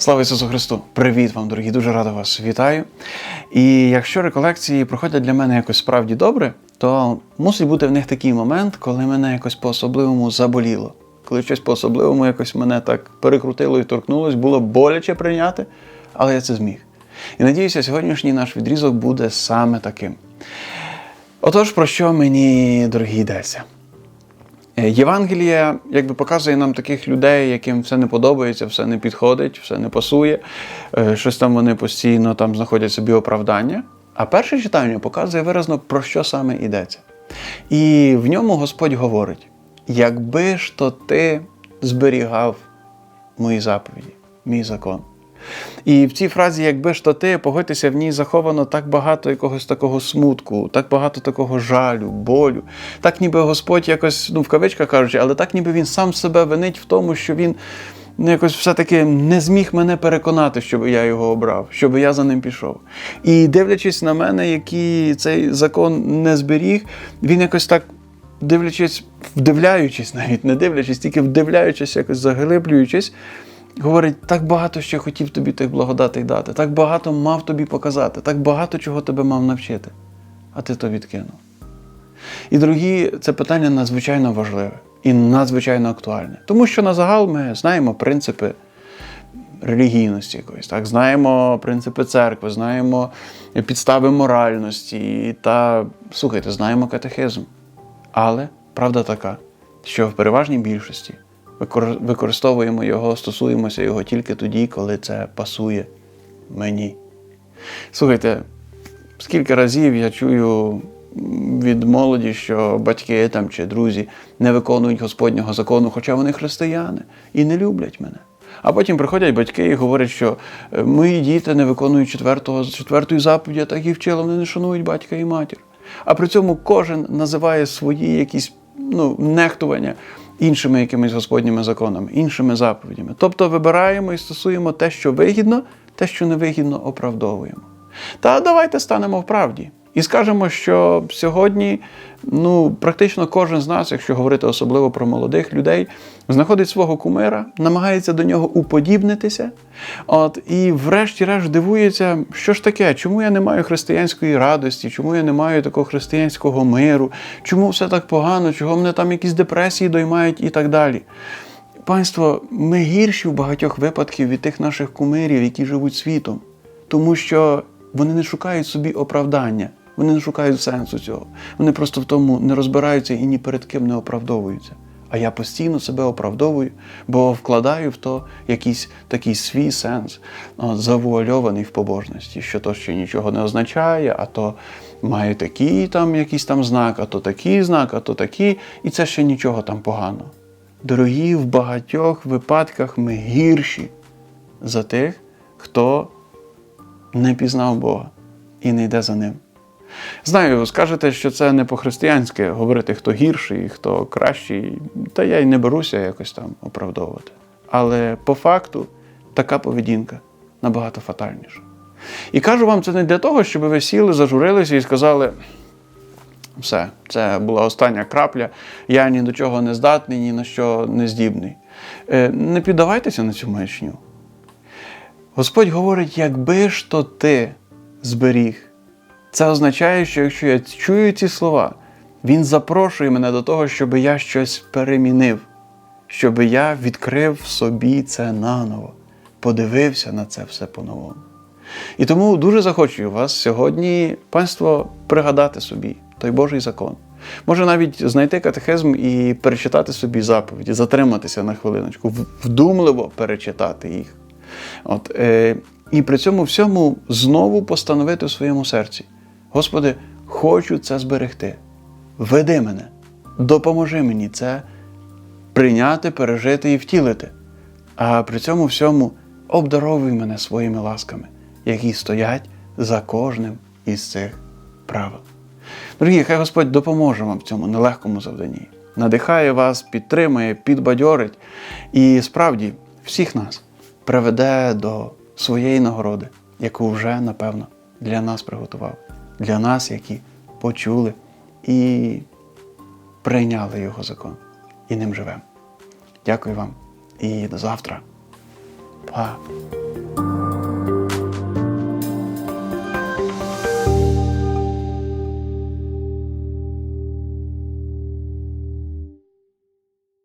Слава Ісусу Христу! Привіт вам, дорогі! Дуже радий вас вітаю. І якщо реколекції проходять для мене якось справді добре, то мусить бути в них такий момент, коли мене якось по-особливому заболіло. Коли щось по-особливому якось мене так перекрутило і торкнулось, було боляче прийняти, але я це зміг. І надіюся, сьогоднішній наш відрізок буде саме таким. Отож, про що мені, дорогі, йдеться? Е, Євангеліє якби показує нам таких людей, яким все не подобається, все не підходить, все не пасує, е, щось там вони постійно там знаходять собі оправдання. А перше читання показує виразно, про що саме йдеться. І в ньому Господь говорить: якби ж то ти зберігав мої заповіді, мій закон. І в цій фразі, якби ж то ти, погодьтеся, в ній заховано так багато якогось такого смутку, так багато такого жалю, болю. Так ніби Господь якось, ну в кавичках кажучи, але так ніби він сам себе винить в тому, що він ну, якось все-таки не зміг мене переконати, щоб я його обрав, щоб я за ним пішов. І дивлячись на мене, який цей закон не зберіг, він якось так. Дивлячись, вдивляючись, навіть не дивлячись, тільки вдивляючись, якось заглиблюючись, Говорить, так багато ще хотів тобі тих благодатей дати, так багато мав тобі показати, так багато чого тебе мав навчити, а ти то відкинув. І, дорогі, це питання надзвичайно важливе і надзвичайно актуальне. Тому що на загал ми знаємо принципи релігійності якоїсь, так? знаємо принципи церкви, знаємо підстави моральності та, слухайте, знаємо катехизм. Але правда така, що в переважній більшості використовуємо його, стосуємося його тільки тоді, коли це пасує мені. Слухайте, скільки разів я чую від молоді, що батьки там чи друзі не виконують Господнього закону, хоча вони християни і не люблять мене. А потім приходять батьки і говорять, що е, мої діти не виконують четвертого, четвертої заповіді, так і вчили, вони не шанують батька і матір. А при цьому кожен називає свої якісь ну, нехтування іншими якимись господніми законами, іншими заповідями. Тобто вибираємо і стосуємо те, що вигідно, те, що невигідно, оправдовуємо. Та давайте станемо в правді. І скажемо, що сьогодні ну, практично кожен з нас, якщо говорити особливо про молодих людей, знаходить свого кумира, намагається до нього уподібнитися. От, і врешті-решт дивується, що ж таке, чому я не маю християнської радості, чому я не маю такого християнського миру, чому все так погано, чого мене там якісь депресії доймають і так далі. Панство, ми гірші в багатьох випадках від тих наших кумирів, які живуть світом, тому що вони не шукають собі оправдання, вони не шукають сенсу цього. Вони просто в тому не розбираються і ні перед ким не оправдовуються. А я постійно себе оправдовую, бо вкладаю в то якийсь такий свій сенс, завуальований в побожності, що то ще нічого не означає, а то має такий там якийсь там знак, а то такий знак, а то такий, і це ще нічого там поганого. Дорогі, в багатьох випадках ми гірші за тих, хто не пізнав Бога і не йде за ним. Знаю, скажете, що це не по-християнськи говорити, хто гірший, хто кращий, та я й не беруся якось там оправдовувати. Але по факту така поведінка набагато фатальніша. І кажу вам це не для того, щоб ви сіли, зажурилися і сказали. Все, це була остання крапля. Я ні до чого не здатний, ні на що не здібний. Е, Не піддавайтеся на цю маячню. Господь говорить, якби ж то ти зберіг. Це означає, що якщо я чую ці слова, Він запрошує мене до того, щоб я щось перемінив, щоб я відкрив собі це наново, подивився на це все по-новому. І тому дуже захочую вас сьогодні, панство, пригадати собі той Божий закон. Може навіть знайти катехизм і перечитати собі заповіді, затриматися на хвилиночку, вдумливо перечитати їх. От, е, і при цьому всьому знову постановити в своєму серці: Господи, хочу це зберегти. Веди мене, допоможи мені це прийняти, пережити і втілити. А при цьому всьому обдаровуй мене своїми ласками, які стоять за кожним із цих правил. Дорогі, хай Господь допоможе вам в цьому нелегкому завданні. Надихає вас, підтримує, підбадьорить і справді всіх нас приведе до своєї нагороди, яку вже, напевно, для нас приготував, для нас, які почули і прийняли його закон, і ним живемо. Дякую вам і до завтра. Па!